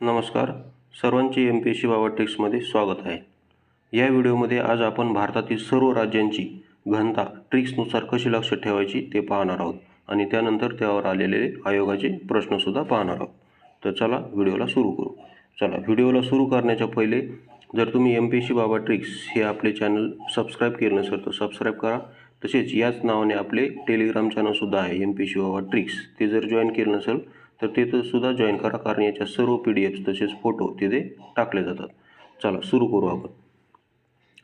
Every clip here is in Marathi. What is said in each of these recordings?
नमस्कार. सर्वांचे एम पी एस सी बाबा ट्रिक्समध्ये स्वागत आहे. या व्हिडिओमध्ये आज आपण भारतातील सर्व राज्यांची घनता ट्रिक्सनुसार कशी लक्षात ठेवायची ते पाहणार आहोत. आणि त्यानंतर त्यावर आलेले आयोगाचे प्रश्नसुद्धा पाहणार आहोत. तर चला व्हिडिओला सुरू करू. चला व्हिडिओला सुरू करण्याच्या पहिले जर तुम्ही M P S C Baba tricks हे आपले चॅनल सबस्क्राईब केलं नसेल तर सबस्क्राईब करा. तसेच याच नावाने आपले टेलिग्राम चॅनलसुद्धा आहे M P S C Baba tricks ते जर जॉईन केलं नसेल तर तिथं सुद्धा जॉईन करा कारण याच्या सर्व पी डी एफ्स तसेच फोटो तिथे टाकले जातात. चला सुरू करू आपण.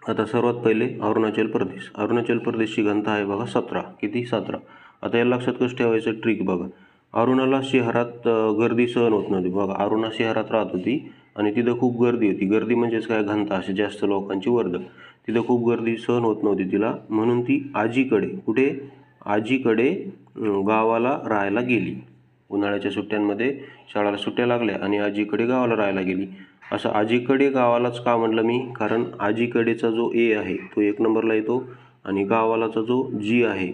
आता सर्वात पहिले अरुणाचल प्रदेश. अरुणाचल प्रदेशची घनता आहे बघा सतरा. किती? सतरा. आता या लक्षात कसं ठेवायचं? ट्रिक बघा. अरुणाला शहरात गर्दी सहन होत नव्हती. बघा अरुणा शहरात राहत होती आणि तिथं खूप गर्दी होती. गर्दी म्हणजेच काय? घनता. अशी जास्त लोकांची वर्दळ. तिथं खूप गर्दी सहन होत नव्हती तिला. म्हणून ती आजीकडे कुठे? आजीकडे गावाला राहायला गेली. उन्हाळ्याच्या सुट्ट्यांमध्ये शाळेला सुट्ट्या लागल्या आणि आजीकडे गावाला राहायला गेली. असं आजीकडे गावालाच का म्हटलं मी? कारण आजीकडेचा जो ए आहे तो एक नंबरला येतो आणि गावालाचा जो जी आहे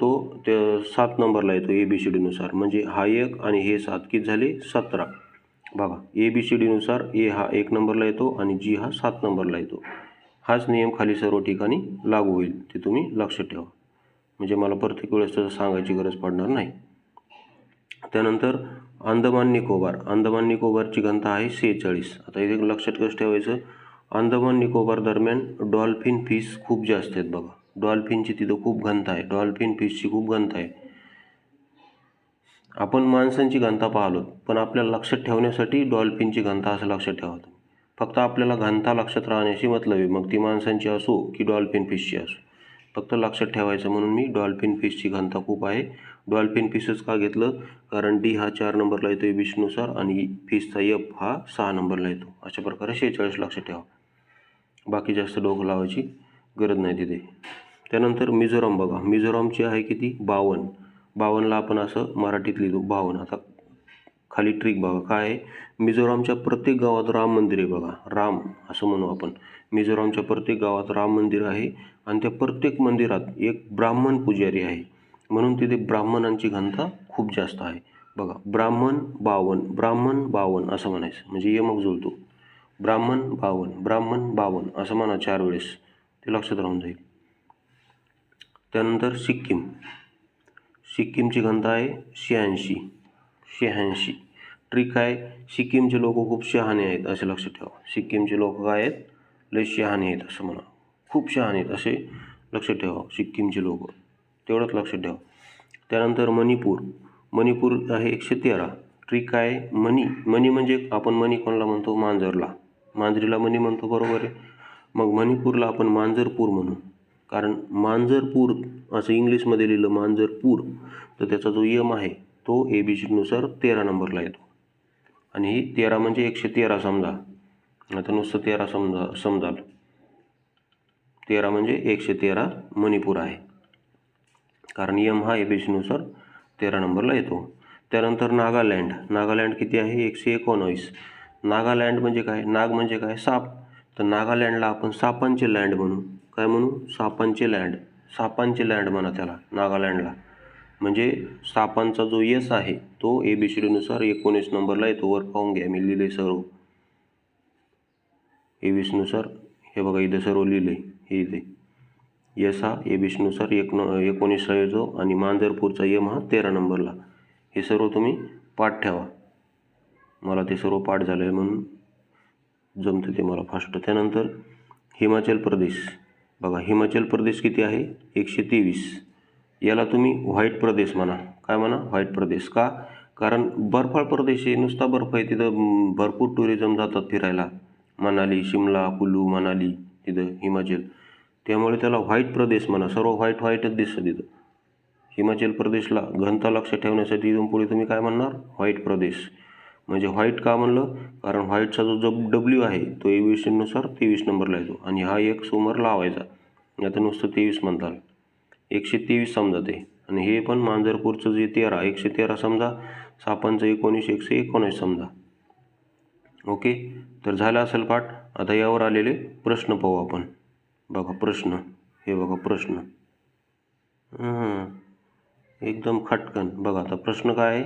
तो ते सात नंबरला येतो ए बी सी डीनुसार म्हणजे हा एक आणि हे सात. किती झाले? सतरा. बघा ए बी सी डीनुसार ए हा एक नंबरला येतो आणि जी हा सात नंबरला येतो. हाच नियम खाली सर्व ठिकाणी लागू होईल. ते तुम्ही लक्षात ठेवा. म्हणजे मला प्रत्येक वेळेस तसं सांगायची गरज पडणार नाही. त्यानंतर अंदमान निकोबार. अंदमान निकोबारची घनता आहे सेहेचाळीस. आता इथे लक्षात कसं ठेवायचं? अंदमान निकोबार दरम्यान डॉल्फिन फिश खूप जास्त आहेत बघा. डॉल्फिनची तिथं खूप घनता आहे. डॉल्फिन फिशची खूप घनता आहे. आपण माणसांची घनता पाहिलो पण आपल्याला लक्षात ठेवण्यासाठी डॉल्फिनची घनता असं लक्षात ठेवा फक्त आपल्याला घनता लक्षात राहण्याशी मतलब आहे. मग ती माणसांची असो की डॉल्फिन फिशची असो. फक्त लक्षात ठेवायचं म्हणून मी डॉल्फिन फिशची घनता खूप आहे. डॉल्फिन फिशच का घेतलं? कारण डी हा चार नंबरला येतो आहे विष्णूनुसार आणि फिशचा एफ हा सहा नंबरला येतो. अशा प्रकारे शेहेचाळीस लक्षात ठेवा. बाकी जास्त डोकं लावायची गरज नाही तिथे. त्यानंतर मिझोराम बघा. मिझोरामची आहे किती? बावन्न. बावनला आपण असं मराठीत लिहितो बावन्न. आता खाली ट्रिक बघा. काय आहे? मिझोरामच्या प्रत्येक गावात राम मंदिर आहे बघा. राम असं म्हणू आपण. मिझोरामच्या प्रत्येक गावात राम मंदिर आहे आणि त्या प्रत्येक मंदिरात एक ब्राह्मण पुजारी आहे. म्हणून तिथे ब्राह्मणांची घनता खूप जास्त आहे. बघा ब्राह्मण बावन ब्राह्मण बावन असं म्हणायचं. म्हणजे यमक जुळतो. ब्राह्मण बावन ब्राह्मण बावन असं म्हणा चार वेळेस. ते लक्षात राहून जाईल. त्यानंतर सिक्कीम. सिक्कीमची घनता आहे शहाऐंशी. शहाऐंशी. ट्रिक आहे सिक्कीमचे लोक खूप शहाणे आहेत असे लक्षात ठेवा. सिक्कीमचे लोक काय आहेत? लय शहाणे आहेत असं म्हणा. खूप शहाणे आहेत असे लक्षात ठेवा सिक्कीमचे लोक. तेवढंच लक्षात ठेवा. त्यानंतर मणिपूर. मणिपूर आहे एकशे तेरा. ट्रिक आहे मणी. मणी म्हणजे आपण मणी कोणाला म्हणतो? मांजरला. मांजरीला मणी म्हणतो बरोबर आहे. मग मणिपूरला आपण मांजरपूर म्हणू. कारण मांजरपूर असं इंग्लिशमध्ये लिहिलं मांजरपूर तर त्याचा जो यम आहे तो ए बी सीनुसार तेरा नंबरला येतो. आणि ही तेरा म्हणजे एकशे तेरा समजा. आता नुसतं तेरा समजा समजाल. तेरा म्हणजे एकशे तेरा मणिपूर आहे. कारण यम हा ए बी सीनुसार तेरा नंबरला येतो. त्यानंतर नागालँड. नागालँड किती आहे? एकशे एकोणावीस. नागालँड म्हणजे काय? नाग म्हणजे काय? साप. तर नागालँडला आपण सापांचे लँड म्हणू. काय म्हणू? सापांचे लँड. सापांचे लँड म्हणा त्याला नागालँडला. म्हणजे सापांचा जो यस आहे तो ए बी सी डीनुसार एकोणीस नंबरला येतो. वर पाहून घ्या मी लिहिले सर्व. ए बी सीनुसार हे बघा इथे सर्व लिहिले. हे इथे. यस हा ए बी सीनुसार एक न एकोणीसला येतो आणि मांजरपूरचा यम हा तेरा नंबरला. हे सर्व तुम्ही पाठ ठेवा. मला ते सर्व पाठ झालं आहे म्हणून जमतं ते मला फास्ट. त्यानंतर हिमाचल प्रदेश. बघा हिमाचल प्रदेश किती आहे? एकशे तेवीस. याला तुम्ही व्हाईट प्रदेश म्हणा. काय म्हणा? व्हाईट प्रदेश. का? कारण बर्फाळ प्रदेश आहे. नुसता बर्फ आहे तिथं. भरपूर टुरिझम जातात फिरायला. मनाली शिमला कुल्लू मनाली तिथं हिमाचल. त्यामुळे त्याला व्हाईट प्रदेश म्हणा. सर्व व्हाईट व्हाईटच दिसतं तिथं. हिमाचल प्रदेशला घनता लक्ष ठेवण्यासाठी इथून पुढे तुम्ही काय म्हणणार? व्हाईट प्रदेश. म्हणजे व्हाईट का म्हणलं? कारण व्हाईटचा जो जब डब्ल्यू आहे तो एव्हिएशननुसार तेवीस नंबरला येतो. आणि हा एक समोर लावायचा. आता नुसतं तेवीस म्हणताल. एकशे तेवीस समजा ते. आणि हे पण मांजरपूरचं जे तेरा एकशे तेरा समजा सापांचं एकोणीस एकशे एकोणीस समजा. ओके? तर झालं असेल पाठ. आता यावर आलेले प्रश्न पाहू आपण. बघा प्रश्न. हे बघा प्रश्न. एकदम खटकन. बघा आता प्रश्न काय आहे?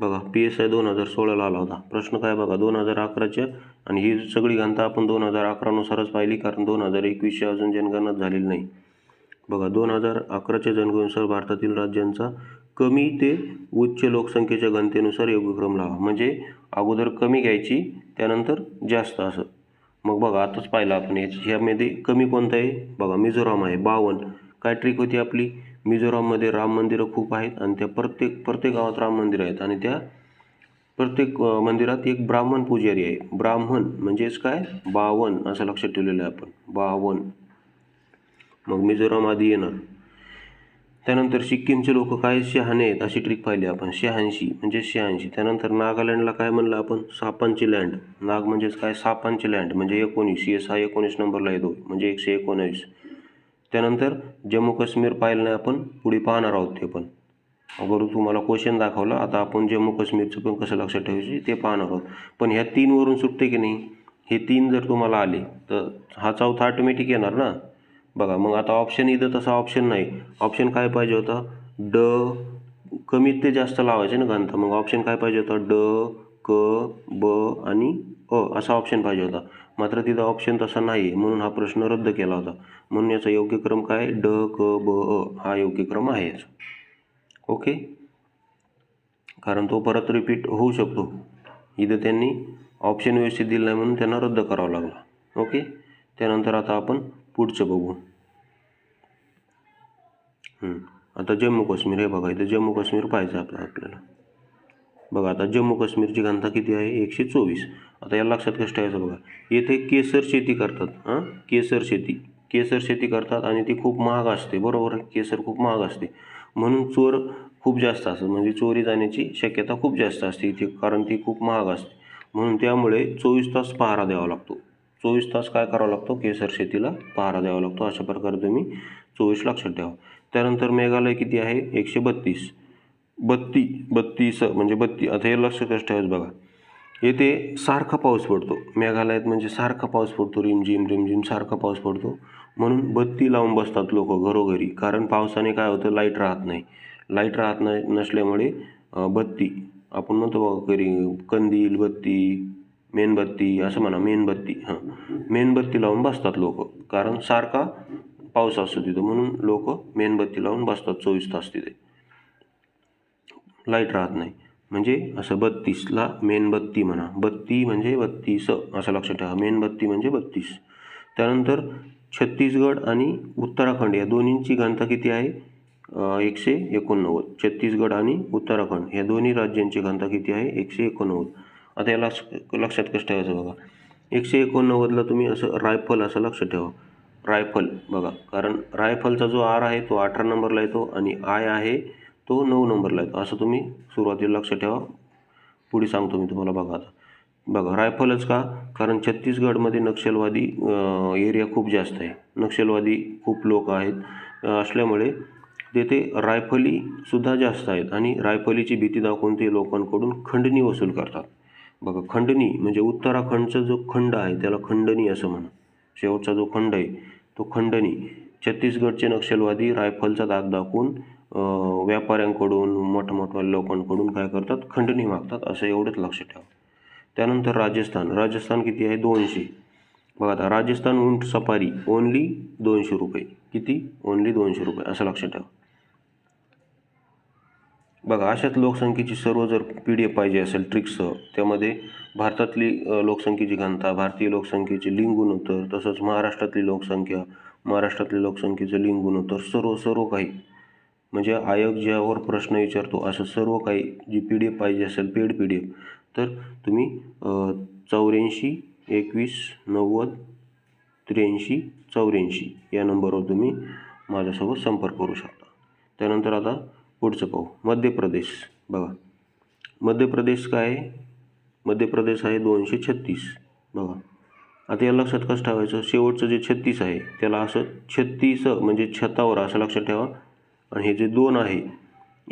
बघा पी एस आय दोन हजार सोळाला आला होता. प्रश्न काय बघा दोन हजार अकराच्या आणि ही सगळी घनता आपण दोन हजार अकरानुसारच पाहिली कारण दोन हजार एकवीसच्या अजून जनगणनाच झालेली नाही. बघा दोन हजार अकराच्या जनगणनेनुसार भारतातील राज्यांचा कमी ते उच्च लोकसंख्येच्या घनतेनुसार योगक्रम लावा. म्हणजे अगोदर कमी घ्यायची त्यानंतर जास्त असं. मग बघा आताच पाहिलं आपण याच ह्यामध्ये कमी कोणतं आहे? बघा मिझोराम आहे बावन्न. काय ट्रिक होती आपली? मिझोराममध्ये राम मंदिरं खूप आहेत आणि त्या प्रत्येक प्रत्येक गावात राम मंदिरं आहेत आणि त्या प्रत्येक मंदिरात एक ब्राह्मण पुजारी आहे. ब्राह्मण म्हणजेच काय? बावन असं लक्षात ठेवलेलं आहे आपण. बावन. मग मिझोराम आधी येणार. त्यानंतर सिक्कीमचे लोक काय शहाणे आहेत अशी ट्रिक पाहिली आपण. शहाऐंशी म्हणजे शहाऐंशी. त्यानंतर नागालँडला काय म्हणलं आपण? सापांची लँड नाग म्हणजेच काय? सापांची लँड म्हणजे एकोणीस. एस हा एकोणीस नंबरला येतो म्हणजे एकशे एकोणावीस त्यानंतर जम्मू काश्मीर पाहिलं नाही आपण पुढे पाहणार आहोत ते पण. अगोदर तुम्हाला क्वेश्चन दाखवलं आता आपण जम्मू काश्मीरचं पण कसं लक्षात ठेवायचे ते पाहणार आहोत. पण ह्या तीनवरून सुटते की नाही? हे तीन जर तुम्हाला आले तर हा चौथा ऑटोमॅटिक येणार ना? बघा मग आता ऑप्शन इथं तसा ऑप्शन नाही. ऑप्शन काय पाहिजे होता? ड कमीत ते जास्त लावायचे ना घनता. मग ऑप्शन काय पाहिजे होता? ड क ब आणि अ असा ऑप्शन पाहिजे होता. मात्र तिथं ऑप्शन तसा नाही म्हणून हा प्रश्न रद्द केला होता. म्हणून याचा योग्य क्रम काय? ड क ब अ हा योग्य क्रम आहे याचा ओके? कारण तो परत रिपीट होऊ शकतो. इथं त्यांनी ऑप्शन व्यवस्थित दिलं नाही म्हणून त्यांना रद्द करावा लागला. ओके? त्यानंतर आता आपण पुढचं बघू. आता जम्मू काश्मीर हे बघा इथं जम्मू काश्मीर पाहायचं आपलं आपल्याला. बघा आता जम्मू काश्मीरची घनता किती आहे? एकशे चोवीस. आता या लक्षात कसं ठेवायचं बघा? येथे केसर शेती करतात हां? केसर शेती. केसर शेती करतात आणि ती खूप महाग असते बरोबर? केसर खूप महाग असते. म्हणून चोर खूप जास्त असतात म्हणजे चोरी जाण्याची शक्यता खूप जास्त असते इथे कारण ती खूप महाग असते. म्हणून त्यामुळे चोवीस तास पहारा द्यावा लागतो. चोवीस तास काय करावा लागतो? केसर शेतीला पहारा द्यावा लागतो. अशा प्रकारे तुम्ही चोवीस लक्षात ठेवा. त्यानंतर मेघालय किती आहे? एकशे बत्तीस. बत्ती बत्तीस म्हणजे बत्ती. आता हे लक्ष कसं ठेवायचं बघा. येथे सारखा पाऊस पडतो. मेघालयात म्हणजे सारखा पाऊस पडतो. रिमझिम रिमझिम सारखा पाऊस पडतो. म्हणून बत्ती लावून बसतात लोक घरोघरी. कारण पावसाने काय होतं? लाइट राहत नाही. लाइट राहत नाही नसल्यामुळे बत्ती. आपण म्हणतो बघा घरी कंदील बत्ती मेणबत्ती असं म्हणा मेणबत्ती हां. मेणबत्ती लावून बसतात लोक. कारण सारखा पाऊस असतो तिथं म्हणून लोक मेणबत्ती लावून बसतात चोवीस तास तिथे. लाइट राहत नाही. म्हणजे असं बत्तीसला मेणबत्ती म्हणा. बत्ती म्हणजे बत्तीस असं लक्षात ठेवा. मेणबत्ती म्हणजे बत्तीस. त्यानंतर छत्तीसगड आणि उत्तराखंड या दोन्हींची घनता किती आहे? एकशे एकोणनव्वद. छत्तीसगड आणि उत्तराखंड या दोन्ही राज्यांची घनता किती आहे? एकशे एकोणनव्वद. आता याला लक्ष- लक्षात कसं ठेवायचं बघा? एकशे एकोणनव्वदला तुम्ही असं रायफल असं लक्षात ठेवा. रायफल बघा. कारण रायफलचा जो आर आहे तो अठरा नंबरला येतो आणि आय आहे तो नऊ नंबरला येतो. असं तुम्ही सुरुवातीला लक्षात ठेवा. पुढे सांगतो मी तुम्हाला बघा आता. बघा रायफलच का? कारण छत्तीसगडमध्ये नक्षलवादी एरिया खूप जास्त आहे. नक्षलवादी खूप लोक आहेत. असल्यामुळे तेथे रायफलीसुद्धा जास्त आहेत आणि रायफलीची भीती दाखवून ते लोकांकडून खंडणी वसूल करतात. बघा खंडणी म्हणजे उत्तराखंडचा जो खंड आहे त्याला खंडणी असं म्हणा. शेवटचा जो खंड आहे तो खंडणी. छत्तीसगडचे नक्षलवादी रायफलचा दाग दाखवून व्यापाऱ्यांकडून मोठमोठ्या लोकांकडून काय करतात? खंडणी मागतात असं एवढंच लक्षात ठेवा. त्यानंतर राजस्थान. राजस्थान किती आहे? दोनशे. बघा आता राजस्थान उंट सफारी ओनली दोनशे रुपये. किती? ओनली दोनशे रुपये असं लक्षात ठेवा. बघा अशाच लोकसंख्येची सर्व जर पी डी एफ पाहिजे असेल ट्रिक्ससह त्यामध्ये भारतातली लोकसंख्येची घनता भारतीय लोकसंख्येचे लिंग गुणोत्तर तसंच महाराष्ट्रातली लोकसंख्या महाराष्ट्रातली लोकसंख्येचं लिंग गुणोत्तर सर्व सर्व काही. म्हणजे आयोग ज्यावर प्रश्न विचारतो असं सर्व काही जी पी डी एफ पाहिजे असेल पेड पी डी एफ तर तुम्ही चौऱ्याऐंशी एकवीस नव्वद त्र्याऐंशी चौऱ्याऐंशी या नंबरवर तुम्ही माझ्यासोबत संपर्क करू शकता. त्यानंतर आता पुढचं पाहू. मध्य प्रदेश बघा. मध्य प्रदेश काय? आहे मध्य प्रदेश आहे दोनशे छत्तीस. बघा. आता या लक्षात कसं ठेवायचं? शेवटचं जे छत्तीस आहे त्याला असं छत्तीस म्हणजे छतावर असं लक्षात ठेवा. आणि हे जे दोन आहे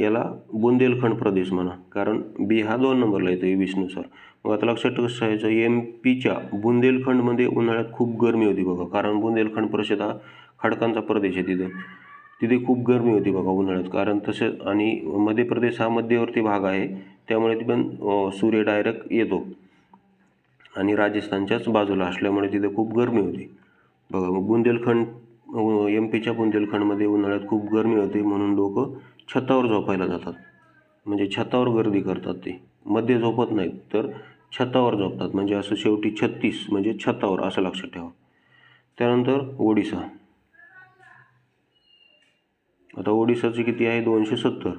याला बुंदेलखंड प्रदेश म्हणा. कारण बी हा दोन नंबरला येतो ए वीसनुसार मग आता लक्षात कसं ठेवायचं? एम पीच्या बुंदेलखंडमध्ये उन्हाळ्यात खूप गरमी होती बघा. कारण बुंदेलखंड परिषद हा खडकांचा प्रदेश आहे तिथं. तिथे खूप गरमी होती बघा उन्हाळ्यात. कारण तसं आणि मध्य प्रदेश हा मध्यवर्ती भाग आहे. त्यामुळे ती पण सूर्य डायरेक्ट येतो. आणि राजस्थानच्याच बाजूला असल्यामुळे तिथे खूप गरमी होती. बघा मग बुंदेलखंड एम पीच्या बुंदेलखंडमध्ये उन्हाळ्यात खूप गरमी होते म्हणून लोक छतावर झोपायला जातात. म्हणजे छतावर गर्दी करतात ते. मध्ये झोपत नाहीत तर छतावर झोपतात. म्हणजे असं शेवटी छत्तीस म्हणजे छतावर असं लक्षात ठेवा. त्यानंतर ओडिसा. आता ओडिसाचे किती आहे? दोनशे सत्तर.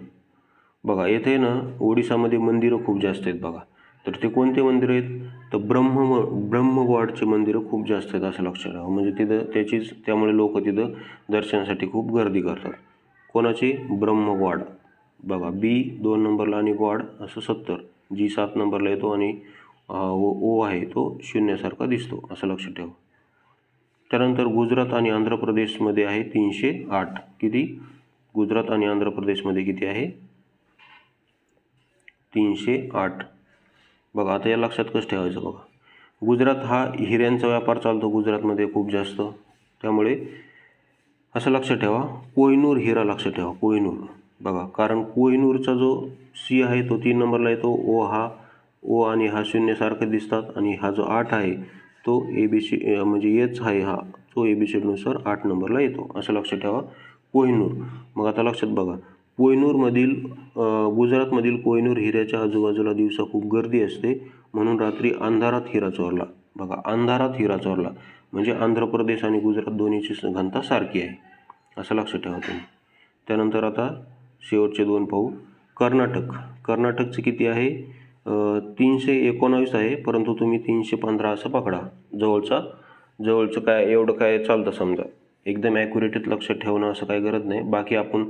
बघा येथे ना ओडिसामध्ये मंदिरं खूप जास्त आहेत बघा. तर ते कोणते मंदिर आहेत? तर ब्रह्म ब्रह्मगॉडचे मंदिरं खूप जास्त आहेत असं लक्षात ठेवा म्हणजे तिथं त्याचीच त्यामुळे लोक तिथं दर्शनासाठी खूप गर्दी करतात. कोणाची? ब्रह्मगॉड बघा बी दोन नंबरला आणि गॉड असं सत्तर. जी सात नंबरला येतो आणि ओ ओ आहे तो शून्यासारखा दिसतो असं लक्षात ठेवा. त्यानंतर गुजरात आणि आंध्र प्रदेशमध्ये आहे तीनशे आठ. किती? गुजरात आणि आंध्र प्रदेशमध्ये किती आहे? तीनशे आठ. बघा आता या लक्षात कसं ठेवायचं बघा. गुजरात हा हिऱ्यांचा व्यापार चालतो गुजरातमध्ये खूप जास्त. त्यामुळे असं लक्षात ठेवा. कोहिनूर हिरा लक्षात ठेवा कोहिनूर. बघा कारण कोहिनूरचा जो सी आहे तो तीन नंबरला येतो. ओ हा ओ आणि हा शून्यसारखे दिसतात आणि हा जो आठ आहे तो ए बी सी म्हणजे एच आहे हा तो ए बी सीनुसार आठ नंबरला येतो. असं लक्षात ठेवा. कोहिनूर. मग आता लक्षात बघा कोहिनूरमधील गुजरातमधील कोहिनूर हिऱ्याच्या आजूबाजूला दिवसा खूप गर्दी असते. म्हणून रात्री अंधारात हिरा चोरला. बघा अंधारात हिरा चोरला. म्हणजे आंध्र प्रदेश आणि गुजरात दोन्हीची घनता सारखी आहे. असं लक्षात ठेवा तुम्ही. त्यानंतर आता शेवटचे दोन पाहू. कर्नाटक. कर्नाटकचं किती आहे? तीनशे एकोणावीस आहे परंतु तुम्ही तीनशे पंधरा असं पकडा. जवळचा जवळचं काय एवढं काय चालतं समजा. एकदम ॲक्युरेटच लक्षात ठेवणं असं काही गरज नाही. बाकी आपण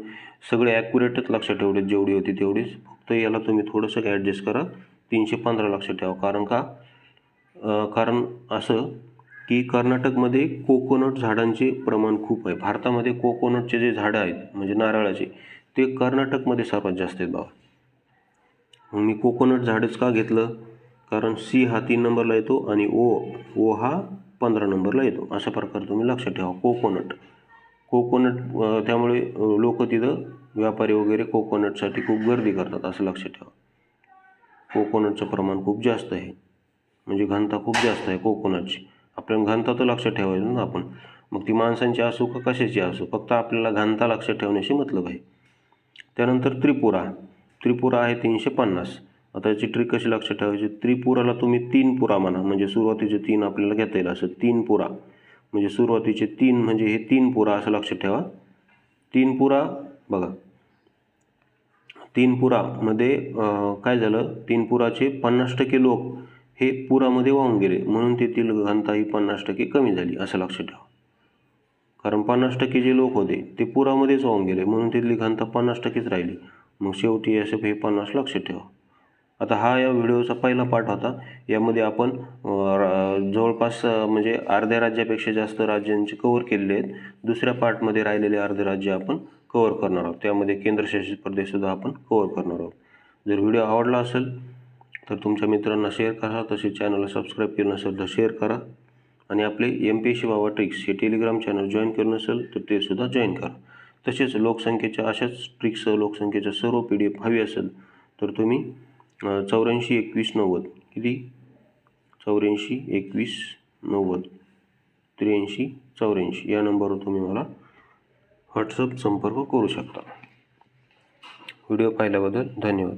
सगळे ॲक्युरेटच लक्षात ठेवले जेवढी होती तेवढीच. फक्त याला तुम्ही थोडंसं ॲडजस्ट करा. तीनशे पंधरा लक्षात ठेवा. कारण का? कारण असं की कर्नाटकमध्ये कोकोनट झाडांचे प्रमाण खूप आहे. भारतामध्ये कोकोनटचे जे झाडं आहेत म्हणजे नारळाचे ते कर्नाटकमध्ये सर्वात जास्त आहेत बाबा. मी कोकोनट झाडच का घेतलं? कारण सी हा तीन नंबरला येतो आणि ओ ओ हा पंधरा नंबरला येतो. अशा प्रकारे तुम्ही लक्षात ठेवा. कोकोनट कोकोनट त्यामुळे लोक तिथं व्यापारी वगैरे कोकोनटसाठी खूप गर्दी करतात असं लक्षात ठेवा. कोकोनटचं प्रमाण खूप जास्त आहे. म्हणजे घनता खूप जास्त आहे कोकोनटची आपल्याला घनता तर लक्षात ठेवायचं ना आपण. मग ती माणसांची असो का कशाची असो फक्त आपल्याला घनता लक्षात ठेवण्याशी मतलब आहे. त्यानंतर त्रिपुरा. त्रिपुरा आहे तीनशे पन्नास. आता याची ट्रिक कशी लक्षात ठेवायची? त्रिपुराला तुम्ही तीन पुरा म्हणा. म्हणजे सुरुवातीचे तीन आपल्याला घेता येईल असं. तीन पुरा. म्हणजे सुरुवातीचे तीन म्हणजे हे तीन पुरा असं लक्षात ठेवा. तीन पुरा बघा. तीन पुरामध्ये काय झालं? तीन पुराचे पन्नास टक्के लोक हे पुरामध्ये वाहून गेले. म्हणून तेथील घनता ही पन्नास टक्के कमी झाली असं लक्षात ठेवा. कारण पन्नास टक्के जे लोक होते ते पुरामध्येच वाहून गेले. म्हणून तिथली घनता पन्नास टक्केच राहिली. मग शेवटी असं हे पन्नास लक्षात ठेवा. आता हा या व्हिडिओचा पहिला पार्ट होता. यामध्ये आपण जवळपास म्हणजे अर्ध्या राज्यापेक्षा जास्त राज्यांचे कवर केलेले आहेत. दुसऱ्या पार्टमध्ये राहिलेले अर्धे राज्य आपण कव्हर करणार आहोत. त्यामध्ये केंद्रशासित प्रदेशसुद्धा आपण कव्हर करणार आहोत. जर व्हिडिओ आवडला असेल तर तुमच्या मित्रांना शेअर करा. तसेच चॅनलला सबस्क्राईब केलं नसेल तर शेअर करा. आणि आपले M P S C Baba tricks हे टेलिग्राम चॅनल जॉईन केलं नसेल तर ते सुद्धा जॉईन करा. तसेच लोकसंख्येच्या अशाच ट्रिक्स लोकसंख्येच्या सर्व पी डी एफ हवी असेल तर तुम्ही चौऱ्याऐंशी एकवीस नव्वद. किती? चौऱ्याऐंशी एकवीस नव्वद. त्र्याऐंशी चौऱ्याऐंशी. या नंबरवर तुम्ही मला व्हॉट्सअप संपर्क करू शकता. व्हिडिओ पाहिल्याबद्दल धन्यवाद.